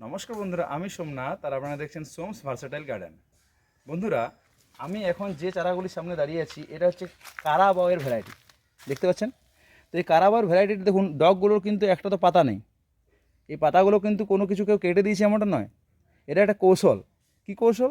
নমস্কার বন্ধুরা, আমি সোমনাথ আর আপনারা দেখছেন সোমস ভার্সাটাইল গার্ডেন বন্ধুরা, আমি এখন যে চারাগুলির সামনে দাঁড়িয়ে আছি, এটা হচ্ছে কারাবাওয়ের ভ্যারাইটি দেখতে পাচ্ছেন? তো এই কারাবাওয়ের ভ্যারাইটির দেখুন, ডগগুলোর কিন্তু একটা তো পাতা নেই। এই পাতাগুলো কিন্তু কোনো কিছু কেউ কেটে দিয়েছে এমনটা নয়। এটা একটা কৌশল। কি কৌশল?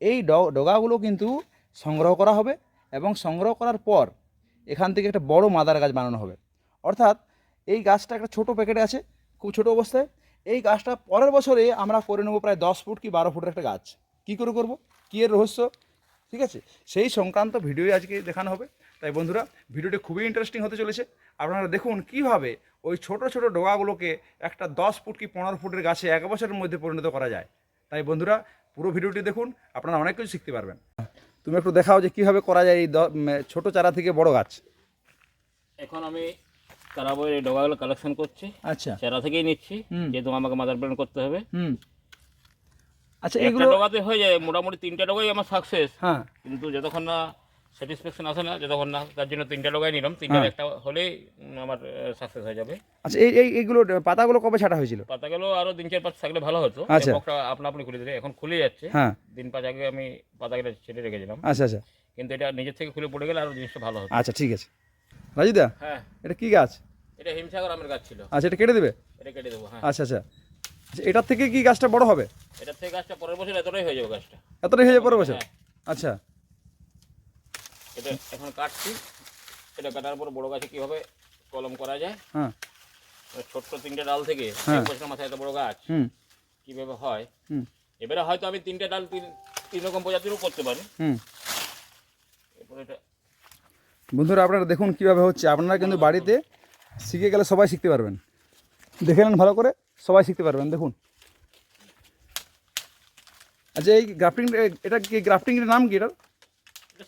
এই ডগাগুলো কিন্তু সংগ্রহ করা হবে এবং সংগ্রহ করার পর এখান থেকে একটা বড় মাদার গাছ বানানো হবে। অর্থাৎ এই গাছটা একটা ছোট প্যাকেটে আছে, খুব ছোট অবস্থায়। এই গাছটা পরের বছরে আমরা করে নেব প্রায় দশ ফুট কি বারো ফুটের একটা গাছ। কী করে করব? কী এর রহস্য? ঠিক আছে? সেই সংক্রান্ত ভিডিওই আজকে দেখানো হবে। তাই বন্ধুরা, ভিডিওটি খুবই ইন্টারেস্টিং হতে চলেছে। আপনারা দেখুন কীভাবে ওই ছোট ছোট ডোগাগুলোকে একটা দশ ফুট কি পনেরো ফুটের গাছে এক বছরের মধ্যে পরিণত করা যায়। তাই বন্ধুরা, পুরো ভিডিওটি দেখুন, আপনারা অনেক কিছু শিখতে পারবেন। তুমি একটু দেখাও যে কীভাবে করা যায় এই ছোট চারা থেকে বড় গাছ। এখন আমি কারাবইয়ের এই ডগাগুলো কালেকশন করছি। আচ্ছা। চারা থেকেই নিচ্ছি। যেহেতু আমাকে মাদার প্ল্যান করতে হবে। হুম। আচ্ছা এগুলো ডগাতে হয়ে যায় মোটামুটি তিনটা ডগাই আমার সাকসেস হ্যাঁ। কিন্তু যতক্ষণ না স্যাটিসফ্যাকশন আসে না যতক্ষণ না তার জন্য তিনটা ডগাই নিলাম তিনটার হ্যাঁ। একটা হলেই আমার সাকসেস হয়ে যাবে। আচ্ছা এই এই এইগুলো পাতাগুলো কবে ছাটা হয়েছিল? পাতাগুলো আরও দিন চার পাঁচ থাকলে ভালো হতো। আচ্ছা। আপনা আপনি খুলে দিলে এখন খুলে যাচ্ছে। হ্যাঁ। দিন পাঁচ আগে আমি পাতাগুলো ছেড়ে রেখেছিলাম আচ্ছা আচ্ছা। কিন্তু এটা নিজের থেকে খুলে পড়ে গেলে আরও জিনিসটা ভালো হতো। আচ্ছা ঠিক আছে। রাজুদা হ্যাঁ। এটা কি গাছ? এটা হিমসাগর আমের গাছ ছিল। আচ্ছা এটা কেটে দেবে? এটা কেটে দেবো হ্যাঁ। আচ্ছা আচ্ছা। এটার থেকে কি গাছটা বড় হবে? এটার থেকে গাছটা পরের বছর এতটাই হয়ে যাবে গাছটা। এতটাই হয়ে যাবে পরের বছর? হ্যাঁ। আচ্ছা। এটা এখন কাটছি। এটা কাটার পর বড় গাছে কীভাবে কলম করা যায়? হ্যাঁ। ছোট্ট তিনটে ডাল থেকে হ্যাঁ। এক বছরের মাথায় এত বড় গাছ হুম। কীভাবে হয়? হুম। এবারে হয়তো আমি তিনটে ডাল তিন তিন রকম প্রজাতিরও করতে পারি। হুম। এরপর এটা বন্ধুরা আপনারা দেখুন কীভাবে হচ্ছে। আপনারা কিন্তু বাড়িতে শিখে গেলে সবাই শিখতে পারবেন। দেখে নেন ভালো করে সবাই শিখতে পারবেন দেখুন। আচ্ছা এই গ্রাফটিং এটা কি গ্রাফটিংয়ের নাম কি এটা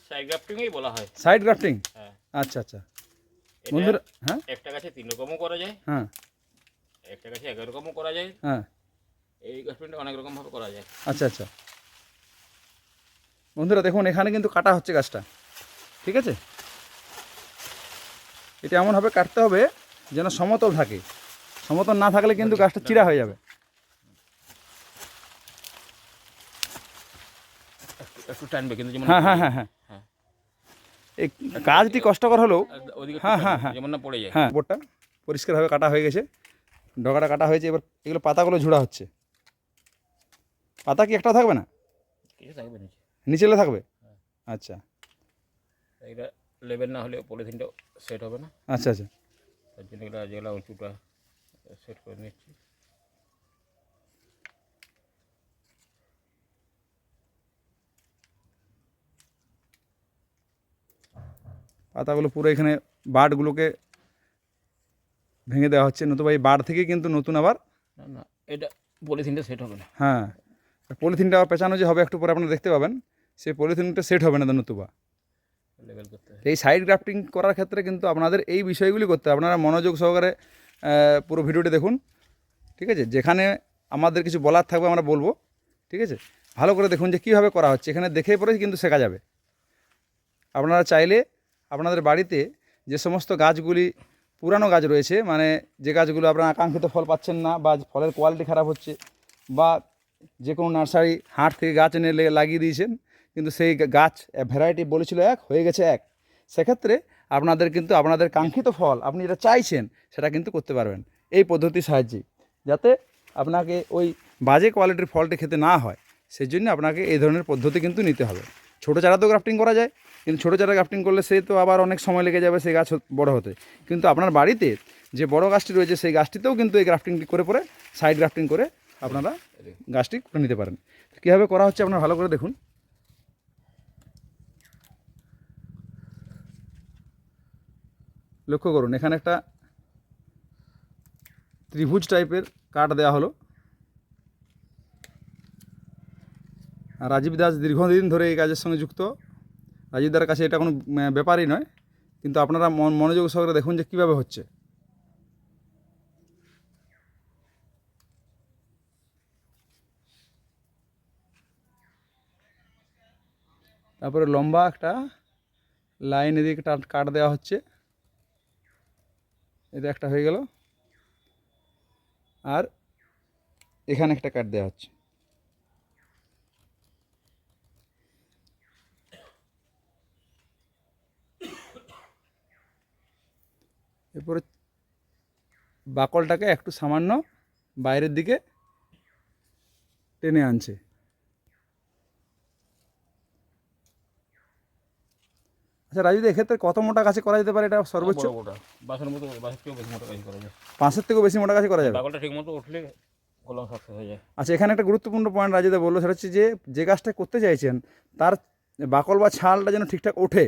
সাইড গ্রাফটিংই বলা হয়। সাইড গ্রাফটিং হ্যাঁ। আচ্ছা আচ্ছা। এটা বন্ধুরা হ্যাঁ? একটা গাছে তিন রকমও করা যায়। হ্যাঁ। একটা গাছে এক রকমও করা যায়। হ্যাঁ। এই গ্রাফটিংটা অনেক রকমভাবে করা যায়। আচ্ছা আচ্ছা। বন্ধুরা দেখুন এখানে কিন্তু কাটা হচ্ছে গাছটা। ঠিক আছে? এটা এমনভাবে কাটতে হবে যেন সমতল থাকে। সমতল না থাকলে কিন্তু গাছটা চিরা হয়ে যাবে। একটু- একটু টানবে কিন্তু যেমন হ্যাঁ হ্যাঁ হ্যাঁ হ্যাঁ। হ্যাঁ। এই কাজটি কষ্টকর হলেও হ্যাঁ, হ্যাঁ, হ্যাঁ। যেমন না পড়ে যায়। হ্যাঁ বোর্ডটা পরিষ্কারভাবে কাটা হয়ে গেছে। ডগাটা কাটা হয়েছে এবার এগুলো পাতাগুলো ঝুড়া হচ্ছে। পাতা কি একটা থাকবে না? থাকবে নিচে। নিচেলে থাকবে? আচ্ছা। এটা লেবেল না হলে পলিথিনটা সেট হবে না। আচ্ছা আচ্ছা। তার জন্য এটা যেগুলো উঁচুটা সেট করে নিচ্ছি। পাতাগুলো পুরো এখানে বার্ডগুলোকে ভেঙে দেওয়া হচ্ছে। নতুবা এই বার্ড থেকে কিন্তু নতুন আবার না না এটা পলিথিনটা সেট হবে না। হ্যাঁ পলিথিনটা পেঁচানো যে হবে একটু পরে আপনারা দেখতে পাবেন। সেই পলিথিনটা সেট হবে না তো নতুবা। এই সাইড গ্রাফটিং করার ক্ষেত্রে কিন্তু আপনাদের এই বিষয়গুলি করতে হবে। আপনারা মনোযোগ সহকারে পুরো ভিডিওটি দেখুন, ঠিক আছে? যেখানে আমাদের কিছু বলার থাকবে আমরা বলব, ঠিক আছে? ভালো করে দেখুন যে কীভাবে করা হচ্ছে। এখানে দেখে পরে কিন্তু শেখা যাবে। আপনারা চাইলে আপনাদের বাড়িতে যে সমস্ত গাছগুলি, পুরানো গাছ রয়েছে মানে যে গাছগুলো আপনারা আকাঙ্ক্ষিত ফল পাচ্ছেন না বা ফলের কোয়ালিটি খারাপ হচ্ছে বা যে কোনো নার্সারি হাট থেকে গাছ এনে লাগিয়ে দিয়েছেন কিন্তু সেই গাছ ভ্যারাইটি বলেছিল এক হয়ে গেছে এক। সেক্ষেত্রে আপনাদের কিন্তু আপনাদের কাঙ্ক্ষিত ফল আপনি যেটা চাইছেন সেটা কিন্তু করতে পারবেন। এই পদ্ধতির সাহায্যে যাতে আপনাকে ওই বাজে কোয়ালিটির ফলটি খেতে না হয় সেই জন্য আপনাকে এই ধরনের পদ্ধতি কিন্তু নিতে হবে। ছোটো চারা তো গ্রাফটিং করা যায় কিন্তু ছোটো চারা গ্রাফটিং করলে সে তো আবার অনেক সময় লেগে যাবে সেই গাছ বড় হতে। কিন্তু আপনার বাড়িতে যে বড় গাছটি রয়েছে সেই গাছটিতেও কিন্তু এই গ্রাফটিংটি করে পরে সাইড গ্রাফটিং করে আপনারা গাছটি করে নিতে পারেন। কীভাবে করা হচ্ছে আপনারা ভালো করে দেখুন। লক্ষ্য করুন, এখানে একটা ত্রিভুজ টাইপের কাঠ দেওয়া হলো। রাজীব দাস দীর্ঘদিন ধরে এই কাজের সঙ্গে যুক্ত। রাজীব দার কাছে এটা কোনো ব্যাপারই নয়, কিন্তু আপনারা মন- মনোযোগ সহকারে দেখুন যে কীভাবে হচ্ছে। তারপরে লম্বা একটা লাইন এদিকে কাট দেওয়া হচ্ছে। এটা একটা হয়ে গেল। আর এখানে একটা কাট দেওয়া হচ্ছে। এরপরে বাকলটাকে একটু সামান্য বাইরের দিকে টেনে আনছে। আচ্ছা রাজুদা এক্ষেত্রে কত মোটা গাছে করা যেতে পারে? এটা সর্বোচ্চ? মতো বাসের থেকেও বেশি মোটা কাজ করা যায়। পাঁচের থেকেও বেশি মোটা গাছে করা যাবে? বাগলটা ঠিক মতো উঠলে কলম সাকসেস হয়ে যায়। আচ্ছা এখানে একটা গুরুত্বপূর্ণ পয়েন্ট রাজুদা বলল সেটা হচ্ছে যে যে গাছটা করতে চাইছেন তার বাকল বা ছালটা যেন ঠিকঠাক ওঠে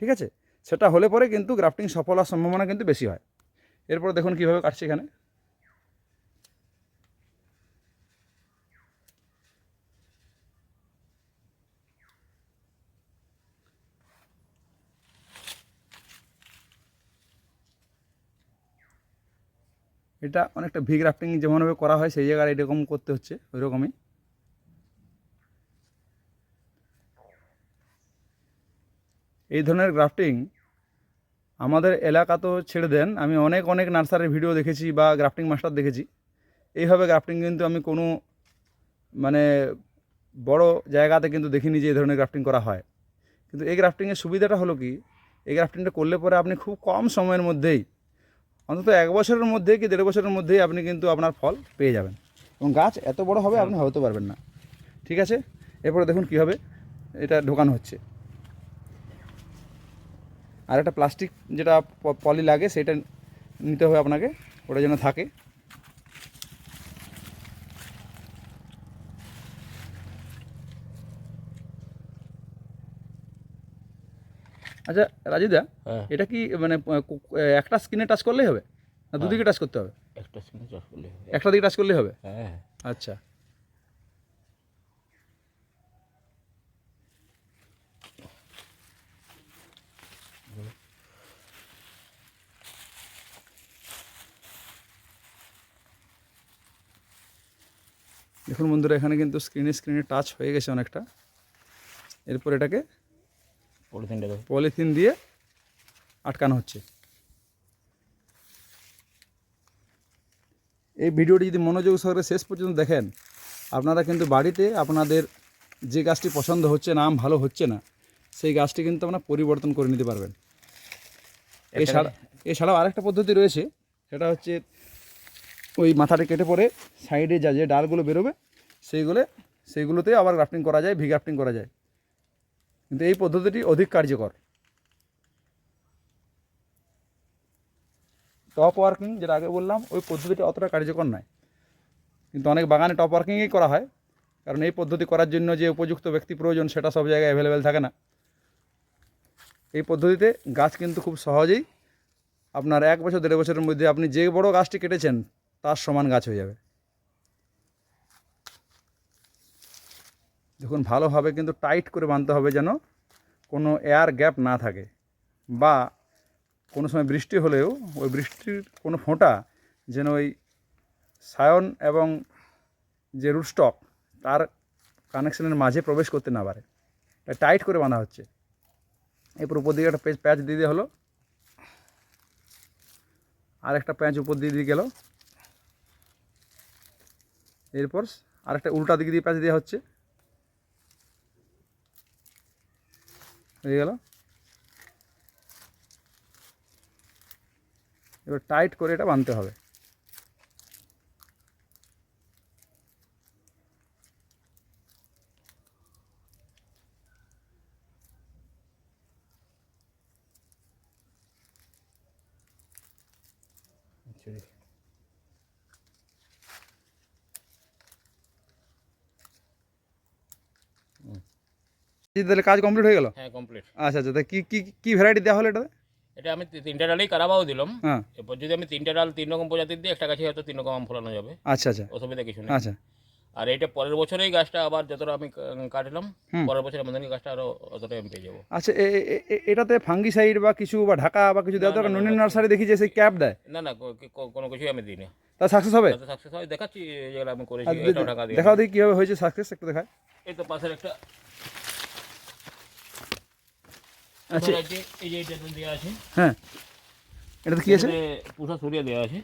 ঠিক আছে? সেটা হলে পরে কিন্তু গ্রাফটিং সফল হওয়ার সম্ভাবনা কিন্তু বেশি হয়। এরপর দেখুন কীভাবে কাটছে এখানে। এটা অনেকটা ভি গ্রাফটিং যেমনভাবে করা হয়, সেই জায়গায় এরকম করতে হচ্ছে ওই রকমই এই ধরনের গ্রাফটিং আমাদের এলাকা তো ছেড়ে দেন। আমি অনেক অনেক নার্সারির ভিডিও দেখেছি বা গ্রাফটিং মাস্টার দেখেছি। এইভাবে গ্রাফটিং কিন্তু আমি কোনো মানে বড় জায়গাতে কিন্তু দেখিনি যে এই ধরনের গ্রাফটিং করা হয়। কিন্তু এই গ্রাফটিংয়ের সুবিধাটা হলো কি, এই গ্রাফটিংটা করলে পরে আপনি খুব কম সময়ের মধ্যেই অন্তত এক বছরের মধ্যে কি দেড় বছরের মধ্যেই আপনি কিন্তু আপনার ফল পেয়ে যাবেন। এবং গাছ এত বড় হবে, আপনি হতে পারবেন না। ঠিক আছে? এরপরে দেখুন কীভাবে এটা ঢোকানো হচ্ছে। আর একটা প্লাস্টিক যেটা পলি লাগে, সেটা নিতে হবে আপনাকে। ওটা যেন থাকে। আচ্ছা রাজুদা হ্যাঁ। এটা কি মানে একটা স্ক্রিনে টাচ করলেই হবে? না দুদিকে টাচ করতে হবে? একটা স্ক্রিনে টাচ করলে হবে। একটা দিকে টাচ করলেই হবে? হ্যাঁ। আচ্ছা। দেখুন বন্ধুরা এখানে কিন্তু স্ক্রিনে স্ক্রিনে টাচ হয়ে গেছে অনেকটা। এরপর এটাকে পলিথিনটা পলিথিন দিয়ে আটকানো হচ্ছে। এই ভিডিওটি যদি মনোযোগ সহকারে শেষ পর্যন্ত দেখেন আপনারা কিন্তু বাড়িতে আপনাদের যে গাছটি পছন্দ হচ্ছে না আম ভালো হচ্ছে না সেই গাছটি কিন্তু আপনারা পরিবর্তন করে নিতে পারবেন। এছাড়া এছাড়াও আরেকটা পদ্ধতি রয়েছে সেটা হচ্ছে ওই মাথাটা কেটে পরে সাইডে যা যে ডালগুলো বেরোবে সেইগুলো সেইগুলোতে আবার গ্রাফটিং করা যায় ভি গ্রাফটিং করা যায়। কিন্তু এই পদ্ধতিটি অধিক কার্যকর। টপ ওয়ার্কিং যেটা আগে বললাম, ওই পদ্ধতিটি অতটা কার্যকর নয়। কিন্তু অনেক বাগানে টপ ওয়ার্কিংই করা হয়, কারণ এই পদ্ধতি করার জন্য যে উপযুক্ত ব্যক্তি প্রয়োজন, সেটা সব জায়গায় অ্যাভেলেবেল থাকে না। এই পদ্ধতিতে গাছ কিন্তু খুব সহজেই আপনার এক বছর, দেড় বছরের মধ্যে আপনি যে বড় গাছটি কেটেছেন, তার সমান গাছ হয়ে যাবে। দেখুন ভালোভাবে কিন্তু টাইট করে বাঁধতে হবে যেন কোনো এয়ার গ্যাপ না থাকে বা কোনো সময় বৃষ্টি হলেও ওই বৃষ্টির কোনো ফোঁটা যেন ওই সায়ন এবং যে রুটস্টক তার কানেকশনের মাঝে প্রবেশ করতে না পারে। টাইট করে বাঁধা হচ্ছে। এরপর উপর দিকে একটা প্যাচ দিয়ে দেওয়া হলো। আর একটা প্যাঁচ উপর দিয়ে দিয়ে গেল। এরপর আরেকটা উল্টা দিকে দিয়ে প্যাঁচ দেওয়া হচ্ছে। হয়ে গেল। এবার টাইট করে এটা বাঁধতে হবে। আচ্ছা তাহলে কাজ কমপ্লিট হয়ে গেল? হ্যাঁ কমপ্লিট আচ্ছা আচ্ছা তা কি কি কি ভ্যারাইটি দেওয়া হলো এটাতে? এটা আমি তিনটা ডালেই কারাবাও দিলাম। হ্যাঁ। এরপর যদি আমি তিনটা ডাল তিন রকম প্রজাতির দিই একটা গাছে হয়তো তিন রকম আম ফলানো যাবে। আচ্ছা আচ্ছা। অসুবিধা কিছু নেই। আচ্ছা। আর এটা পরের বছরেই গাছটা আবার যতটা আমি কাটলাম পরের বছর আমাদের গাছটা আরও অতটা আমি পেয়ে যাব। আচ্ছা এটাতে ফাঙ্গিসাইড বা কিছু বা ঢাকা বা কিছু দেওয়া দরকার? নুনের নার্সারি দেখি যে সেই ক্যাপ দেয়। না না কোনো কিছুই আমি দিই না তা সাকসেস হবে? সাকসেস হয় দেখাচ্ছি যেগুলো আমি করেছি দেখাও দেখি কীভাবে হয়েছে সাকসেস একটু দেখায় এই তো পাশের একটা আচ্ছা। এই যে এটা দেওয়া আছে। হ্যাঁ। এটাতে কী আছে? এখানে পুষা সরিয়ে দেওয়া আছে।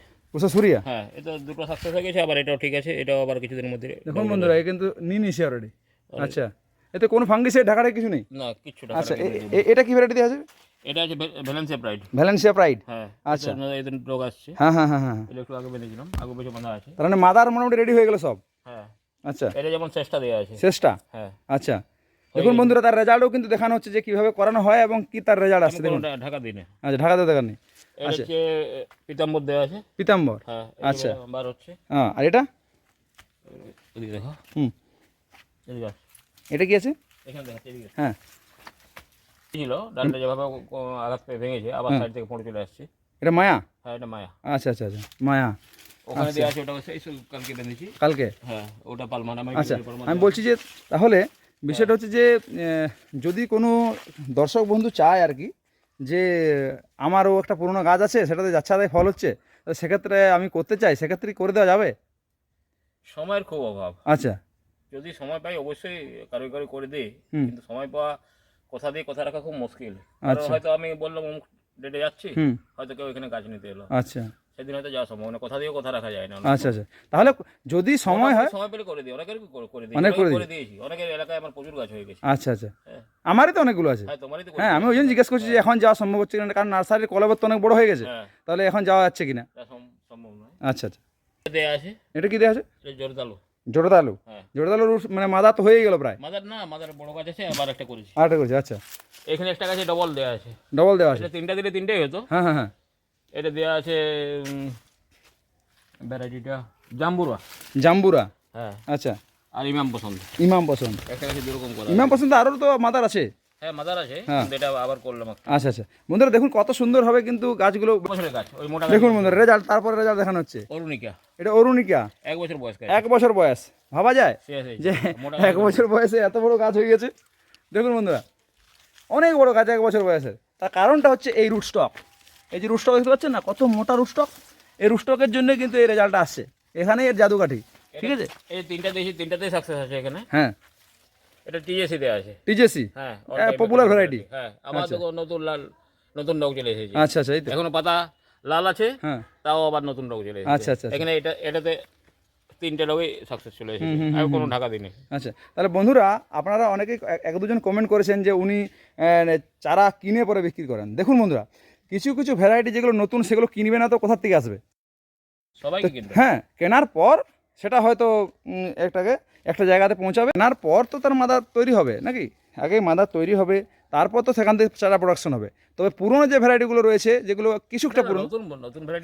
সুরিয়া? হ্যাঁ এটা দুটো সাকসেস হয়ে গেছে আবার এটাও ঠিক আছে এটাও আবার কিছুদিনের মধ্যে দেখুন বন্ধুরা এ কিন্তু নিয়ে নিয়েছি অলরেডি আচ্ছা এতে কোনো ঢাকাটা কিছু নেই? না আচ্ছা এটা কি ভ্যারাইটি আছে? এটা আছে ভ্যালেন্সিয়া প্রাইড ভ্যালেন্সিয়া প্রাইড হ্যাঁ আচ্ছা। রোগ আসছে। হ্যাঁ হ্যাঁ হ্যাঁ হ্যাঁ। একটু আগে বেঁধেছিলাম আগে বেশি বাঁধা আছে। তার মানে মাদার মোটামুটি রেডি হয়ে গেল সব? হ্যাঁ। আচ্ছা। এটা যেমন চেষ্টা দেওয়া আছে। শেষটা হ্যাঁ। আচ্ছা। দেখুন বন্ধুরা তার রেজাল্টও কিন্তু দেখানো হচ্ছে যে কীভাবে করানো হয় এবং কি তার রেজাল্ট আসছে দেখুন। ঢাকা দিনে আচ্ছা ঢাকাতে দেখার নেই এটা পিতাম্বর দেওয়া আছে। পিতাম্বর? হ্যাঁ আচ্ছা। আচ্ছা। বার হচ্ছে। হ্যাঁ আর এটা? এদিকে দেখো। হুম। এটা কি আছে? এখানে হ্যাঁ। ছিল ডালটা যেভাবে আঘাত পেয়ে ভেঙেছে আবার সাইড থেকে পড়ে চলে আসছে। এটা মায়া? হ্যাঁ এটা মায়া। আচ্ছা আচ্ছা আচ্ছা মায়া। ওখানে দেওয়া আছে ওটা কালকে বেঁধেছি। কালকে? হ্যাঁ ওটা পালমান আচ্ছা আমি বলছি যে তাহলে বিষয়টা হচ্ছে যে যদি কোনো দর্শক বন্ধু চায় আর কি যে আমারও একটা পুরনো গাছ আছে সেটাতে যাচ্ছে আদায় ফল হচ্ছে তো সেক্ষেত্রে আমি করতে চাই সেক্ষেত্রে করে দেওয়া যাবে? সময়ের খুব অভাব। আচ্ছা। যদি সময় পাই অবশ্যই কারও কারও করে দিই কিন্তু সময় পাওয়া কথা দিয়ে কথা রাখা খুব মুশকিল। আচ্ছা। হয়তো আমি বললাম অমুক ডেটে যাচ্ছি হয়তো কেউ এখানে কাজ নিতে এলো। আচ্ছা। সেদিন হয়তো যাওয়া সম্ভব না। কথা দিয়েও কথা রাখা যায় না। আচ্ছা আচ্ছা। তাহলে যদি সময় হয় সময় পেলে করে দিই অনেকের করে- করে দিই অনেক করে করে দিয়েছি। অনেকের এলাকায় আমার প্রচুর গাছ হয়ে গেছে। আচ্ছা আচ্ছা। হ্যাঁ। আমারই তো অনেকগুলো আছে। হ্যাঁ হ্যাঁ আমি ওই জন্য জিজ্ঞেস করছি যে এখন যাওয়া সম্ভব হচ্ছে কিনা? কারণ নার্সারির কলবর তো অনেক বড় হয়ে গেছে। হ্যাঁ। তাহলে এখন যাওয়া যাচ্ছে কিনা? সম্ভব নয়। আচ্ছা আচ্ছা। দেয়া আছে। এটা কি দেওয়া আছে? জোরদালু। হ্যাঁ। আলু মানে মাদা তো হয়ে গেল প্রায়। মাদার না মাদার বড় গাছ আছে আবার একটা করেছি। আরেকটা করছি আচ্ছা। এখানে একটা গাছে ডবল দেওয়া আছে। ডবল দেওয়া আছে। তিনটা দিলে তিনটেই হতো। হ্যাঁ হ্যাঁ হ্যাঁ। এটা দেওয়া আছে ভ্যারাইটিটা জাম্বুরা। জাম্বুরা? হ্যাঁ। আচ্ছা। আর ইমাম পছন্দ। ইমাম পছন্দ। একটা গাছে দুরকম করা ইমাম পছন্দ আরও তো মাদার আছে। হ্যাঁ মাদার আছে হ্যাঁ। এটা আবার করলাম আচ্ছা আচ্ছা। বন্ধুরা দেখুন কত সুন্দর হবে কিন্তু গাছগুলো। বছরের গাছ ওই মোটা দেখুন বন্ধুরা রেজাল্ট তারপরে রেজাল্ট দেখানো হচ্ছে। অরুণিকা। এটা অরুণিকা। এক বছর বয়স এক বছর বয়স। ভাবা যায়? যে এক বছর বয়সে এত বড় গাছ হয়ে গেছে। দেখুন বন্ধুরা অনেক বড় গাছ এক বছর বয়সের তার কারণটা হচ্ছে এই রুট স্টক এই যে রুট স্টক দেখতে পাচ্ছেন না কত মোটা রুট স্টক এই রুট স্টকের জন্য কিন্তু এই রেজাল্টটা আসছে। এখানে এর জাদুকাঠি ঠিক আছে? এই তিনটা দিয়েছি তিনটাতেই সাকসেস আছে এখানে। হ্যাঁ। এটা টিএসি দেওয়া আছে। টিজেসি হ্যাঁ popular variety। হ্যাঁ আবার তো নতুন লাল নতুন রোগ চলে এসেছে। আচ্ছা আচ্ছা তো। এখনও পাতা লাল আছে হ্যাঁ। তাও আবার নতুন রোগ চলে এসেছে। আচ্ছা, আচ্ছা, আচ্ছা। এখানে এটা এটাতে তিনটে রোগই সাকসেস চলে এসেছে। আর কোনো ঢাকা দিনে। আচ্ছা তাহলে বন্ধুরা আপনারা অনেকে এক- এক দুজন কমেন্ট করেছেন যে উনি চারা কিনে পরে বিক্রি করেন। দেখুন বন্ধুরা কিছু কিছু ভ্যারাইটি যেগুলো নতুন সেগুলো কিনবে না তো কোথার থেকে আসবে? সবাইকে হ্যাঁ কেনার পর সেটা হয়তো একটাকে একটা জায়গাতে পৌঁছাবে। কেনার পর তো তার মাদার তৈরি হবে নাকি? আগে মাদার তৈরি হবে তারপর তো সেখান থেকে চারা প্রোডাকশন হবে। তবে পুরনো যে ভ্যারাইটিগুলো রয়েছে যেগুলো কিছুটা পুরনো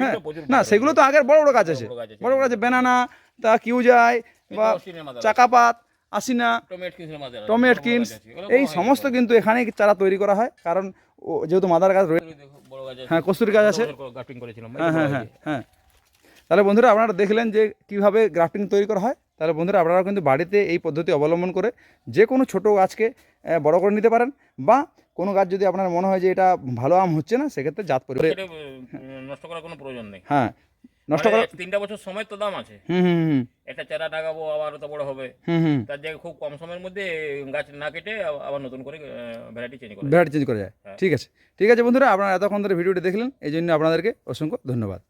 হ্যাঁ না সেগুলো তো আগের বড় বড় গাছ আছে। বড়। বড় আছে। বেনানা তা কিউ যায় বা চাকাপাত আসিনা টমেট কিনছে মাদার আছে, টমেট বড় গাছ কিনস এই সমস্ত কিন্তু এখানেই চারা তৈরি করা হয়। কারণ যেহেতু মাদার গাছ রয়েছে হ্যাঁ কস্তুরি গাছ আছে গ্রাফটিং করেছিলাম। হ্যাঁ হ্যাঁ হ্যাঁ হ্যাঁ। তাহলে বন্ধুরা আপনারা দেখলেন যে কীভাবে গ্রাফটিং তৈরি করা হয়। তাহলে বন্ধুরা আপনারা কিন্তু বাড়িতে এই পদ্ধতি অবলম্বন করে যে কোনো ছোটো গাছকে বড় করে নিতে পারেন বা কোনো গাছ যদি আপনার মনে হয় যে এটা ভালো আম হচ্ছে না সেক্ষেত্রে জাত পরিবার নষ্ট করার কোনো প্রয়োজন নেই। হ্যাঁ নষ্ট মানে করা তিনটা বছর সময় তো দাম আছে। হুম একটা চারা লাগাবো আবার তো বড় হবে। হুম তার জায়গায় খুব কম সময়ের মধ্যে গাছ না কেটে আবার- আবার নতুন করে ভ্যারাইটি চেঞ্জ করে ভ্যারাইটি চেঞ্জ করা যায়। হ্যাঁ। ঠিক আছে। ঠিক আছে বন্ধুরা আপনারা এতক্ষণ ধরে ভিডিওটি দেখলেন এই জন্য আপনাদেরকে অসংখ্য ধন্যবাদ।